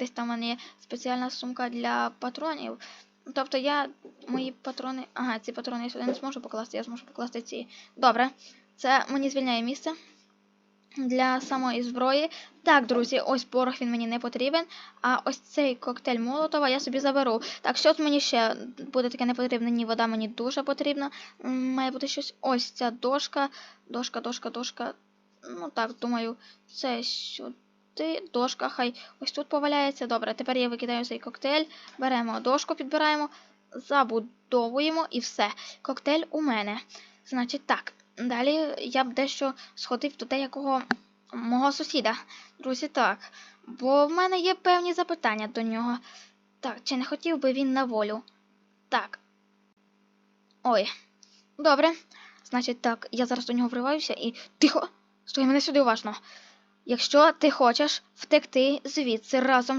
десь там в мене є спеціальна сумка для патронів. Тобто я мої патрони. Ага, ці патрони я сюди не зможу покласти, я зможу покласти ці. Добре. Це мені звільняє місце для самої зброї. Так, друзі, ось порох він мені не потрібен. А ось цей коктейль Молотова я собі заберу. Так, що тут мені ще буде таке не потрібне? Ні, вода мені дуже потрібна. Має бути щось. Ось ця дошка. Дошка, дошка, дошка. Ну так, думаю, це сюди. Дошка, хай ось тут поваляється. Добре, тепер я викидаю цей коктейль. Беремо дошку, підбираємо, забудовуємо і все. Коктейль у мене. Значить, так. Далі я б дещо сходив до деякого мого сусіда. Друзі, так. Бо в мене є певні запитання до нього. Так, чи не хотів би він на волю? Так. Ой. Добре. Значить, так, я зараз до нього вриваюся і. Тихо! Стой мене сюди уважно. Якщо ти хочеш втекти звідси разом з